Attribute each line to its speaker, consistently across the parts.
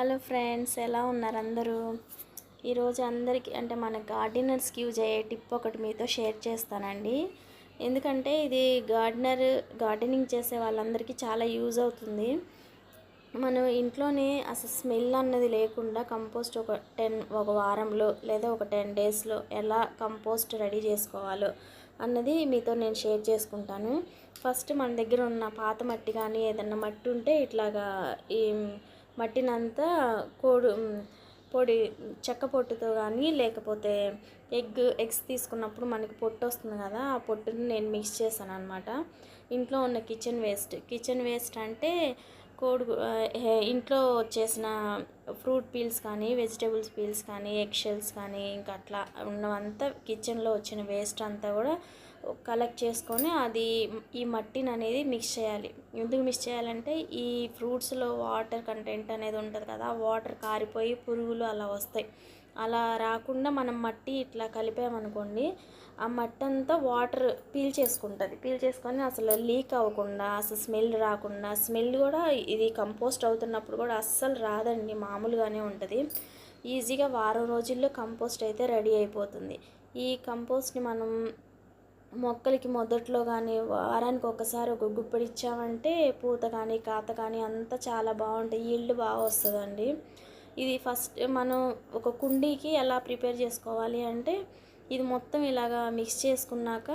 Speaker 1: Hello friends ఎలా ఉన్నారు అందరూ? ఈరోజు అందరికీ అంటే మన గార్డెనర్స్కి యూజ్ అయ్యే టిప్ ఒకటి మీతో షేర్ చేస్తానండి. ఎందుకంటే ఇది గార్డెనర్ గార్డెనింగ్ చేసే వాళ్ళందరికీ చాలా యూజ్ అవుతుంది. మనం ఇంట్లోనే అసలు స్మెల్ అన్నది లేకుండా కంపోస్ట్ ఒక టెన్ ఒక వారంలో లేదా ఒక టెన్ డేస్లో ఎలా కంపోస్ట్ రెడీ చేసుకోవాలో అన్నది మీతో నేను షేర్ చేసుకుంటాను. ఫస్ట్ మన దగ్గర ఉన్న పాత మట్టి కానీ ఏదన్నా మట్టి ఉంటే ఇట్లాగా ఈ మట్టినంతా కోడు పొడి చెక్క పొట్టుతో కానీ లేకపోతే ఎగ్ ఎగ్స్ తీసుకున్నప్పుడు మనకి పొట్టు వస్తుంది కదా ఆ పొట్టుని నేను మిక్స్ చేశాను అనమాట ఇంట్లో ఉన్న కిచెన్ వేస్ట్. కిచెన్ వేస్ట్ అంటే కోడి ఇంట్లో వచ్చేసిన ఫ్రూట్ పీల్స్ కానీ వెజిటేబుల్స్ పీల్స్ కానీ ఎగ్ షెల్స్ కానీ ఇంకా అట్లా ఉన్నవంతా కిచెన్లో వచ్చిన వేస్ట్ అంతా కూడా కలెక్ట్ చేసుకొని అది ఈ మట్టిని అనేది మిక్స్ చేయాలి. ఎందుకు మిక్స్ చేయాలంటే ఈ ఫ్రూట్స్లో వాటర్ కంటెంట్ అనేది ఉంటుంది కదా వాటర్ కారిపోయి పురుగులు అలా వస్తాయి. అలా రాకుండా మనం మట్టి ఇట్లా కలిపామనుకోండి ఆ మట్టి అంతా వాటర్ పీల్ చేసుకుంటుంది. పీల్ చేసుకొని అసలు లీక్ అవ్వకుండా అసలు స్మెల్ రాకుండా స్మెల్ కూడా ఇది కంపోస్ట్ అవుతున్నప్పుడు కూడా అస్సలు రాదండి మామూలుగానే ఉంటుంది. ఈజీగా వారం రోజుల్లో కంపోస్ట్ అయితే రెడీ అయిపోతుంది. ఈ కంపోస్ట్ని మనం మొక్కలకి మొదట్లో కానీ వారానికి ఒకసారి ఒక గుప్పెడు ఇచ్చామంటే పూత కానీ కాత కానీ అంతా చాలా బాగుంటాయి. ఈల్డ్ బాగా వస్తుందండి. ఇది ఫస్ట్ మనం ఒక కుండీకి ఎలా ప్రిపేర్ చేసుకోవాలి అంటే ఇది మొత్తం ఇలాగా మిక్స్ చేసుకున్నాక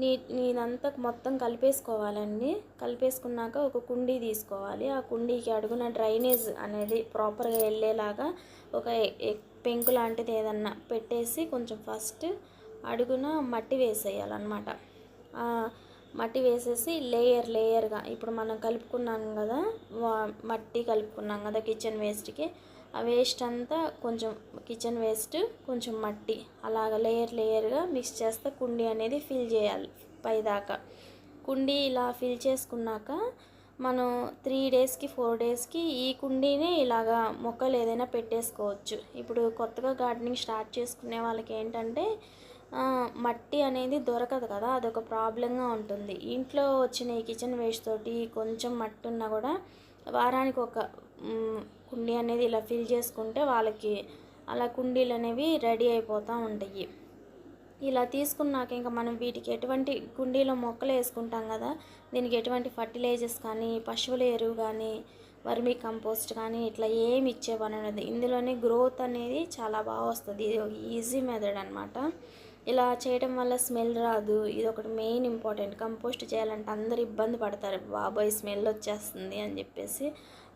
Speaker 1: నీ నీదంతా మొత్తం కలిపేసుకోవాలండి. కలిపేసుకున్నాక ఒక కుండీ తీసుకోవాలి. ఆ కుండీకి అడుగున డ్రైనేజ్ అనేది ప్రాపర్గా వెళ్ళేలాగా ఒక పెంకు లాంటిది ఏదన్నా పెట్టేసి కొంచెం ఫస్ట్ అడుగున మట్టి వేసేయాలన్నమాట. మట్టి వేసేసి లేయర్ లేయర్గా ఇప్పుడు మనం కలుపుకున్నాం కదా మట్టి కలుపుకున్నాం కదా కిచెన్ వేస్ట్కి ఆ వేస్ట్ అంతా కొంచెం కిచెన్ వేస్ట్ కొంచెం మట్టి అలాగ లేయర్ లేయర్గా మిక్స్ చేస్తే కుండీ అనేది ఫిల్ చేయాలి పైదాకా. కుండీ ఇలా ఫిల్ చేసుకున్నాక మనం త్రీ డేస్కి ఫోర్ డేస్కి ఈ కుండీని ఇలాగా మొక్కలు ఏదైనా పెట్టేసుకోవచ్చు. ఇప్పుడు కొత్తగా గార్డెనింగ్ స్టార్ట్ చేసుకునే వాళ్ళకి ఏంటంటే మట్టి అనేది దొరకదు కదా అదొక ప్రాబ్లంగా ఉంటుంది. ఇంట్లో వచ్చిన ఈ కిచెన్ వేస్ట్ తోటి కొంచెం మట్టి ఉన్నా కూడా వారానికి ఒక కుండీ అనేది ఇలా ఫిల్ చేసుకుంటే వాళ్ళకి అలా కుండీలు అనేవి రెడీ అయిపోతూ ఉంటాయి. ఇలా తీసుకున్నాక ఇంకా మనం వీటికి ఎటువంటి కుండీలో మొక్కలు వేసుకుంటాం కదా దీనికి ఎటువంటి ఫర్టిలైజర్స్ కానీ పశువుల ఎరువు కానీ వర్మీ కంపోస్ట్ కానీ ఇట్లా ఏమి ఇచ్చే పని ఉండదు ఇందులోనే గ్రోత్ అనేది చాలా బాగా వస్తుంది. ఇది ఒక ఈజీ మెథడ్ అనమాట ఇలా చేయడం వల్ల స్మెల్ రాదు. ఇది ఒకటి మెయిన్ ఇంపార్టెంట్. కంపోస్ట్ చేయాలంటే అందరు ఇబ్బంది పడతారు. బాబోయ్ స్మెల్ వచ్చేస్తుంది అని చెప్పేసి.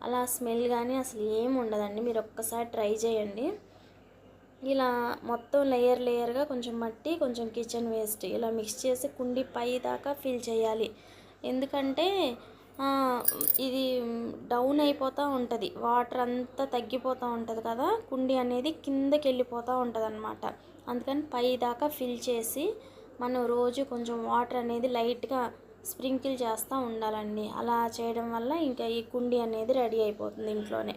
Speaker 1: అలా స్మెల్ కానీ అసలు ఏమి ఉండదండి. మీరు ఒక్కసారి ట్రై చేయండి. ఇలా మొత్తం లేయర్ లేయర్గా కొంచెం మట్టి కొంచెం కిచెన్ వేస్ట్ ఇలా మిక్స్ చేసి కుండి పై దాకా ఫిల్ చేయాలి. ఎందుకంటే ఇది డౌన్ అయిపోతూ ఉంటుంది. వాటర్ అంతా తగ్గిపోతూ ఉంటుంది కదా? కుండి అనేది కిందకి వెళ్ళిపోతూ ఉంటుంది అనమాట అందుకని పై దాకా ఫిల్ చేసి మనం రోజు కొంచెం వాటర్ అనేది లైట్గా స్ప్రింకిల్ చేస్తూ ఉండాలండి. అలా చేయడం వల్ల ఇంకా ఈ కుండి అనేది రెడీ అయిపోతుంది ఇంట్లోనే.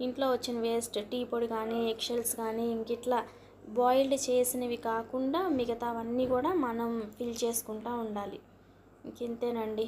Speaker 1: ఇంట్లో వచ్చిన వేస్ట్ టీ పొడి కానీ ఎక్షల్స్ కానీ ఇంక ఇట్లా బాయిల్డ్ చేసినవి కాకుండా మిగతావన్నీ కూడా మనం ఫిల్ చేసుకుంటూ ఉండాలి. ఇంకెంతేనండి